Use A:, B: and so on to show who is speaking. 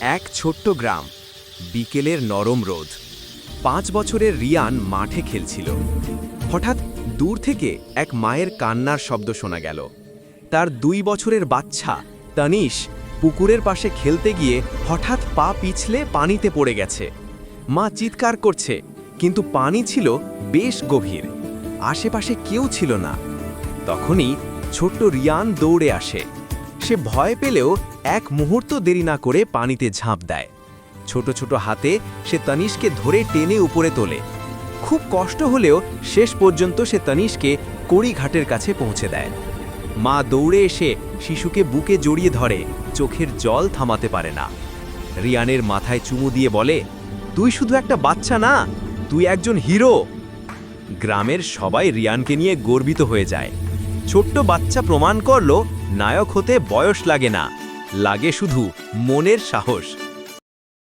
A: এক ছোট্ট গ্রাম, বিকেলের নরম রোদ। পাঁচ বছরের রিয়ান মাঠে খেলছিল। হঠাৎ দূর থেকে এক মায়ের কান্নার শব্দ শোনা গেল। তার দুই বছরের বাচ্চা তানিশ পুকুরের পাশে খেলতে গিয়ে হঠাৎ পা পিছলে পানিতে পড়ে গেছে। মা চিৎকার করছে, কিন্তু পানি ছিল বেশ গভীর। আশেপাশে কেউ ছিল না। তখনই ছোট্ট রিয়ান দৌড়ে আসে। সে ভয় পেলেও এক মুহূর্ত দেরি না করে পানিতে ঝাঁপ দেয়। ছোট ছোট হাতে সে তানিশকে ধরে টেনে উপরে তোলে। খুব কষ্ট হলেও শেষ পর্যন্ত সে তানিশকে কড়িঘাটের কাছে পৌঁছে দেয়। মা দৌড়ে এসে শিশুকে বুকে জড়িয়ে ধরে, চোখের জল থামাতে পারে না। রিয়ানের মাথায় চুমু দিয়ে বলে, তুই শুধু একটা বাচ্চা না, তুই একজন হিরো। গ্রামের সবাই রিয়ানকে নিয়ে গর্বিত হয়ে যায়। ছোট্ট বাচ্চা প্রমাণ করল নায়ক হতে বয়স লাগে না লাগে শুধু মনের সাহস।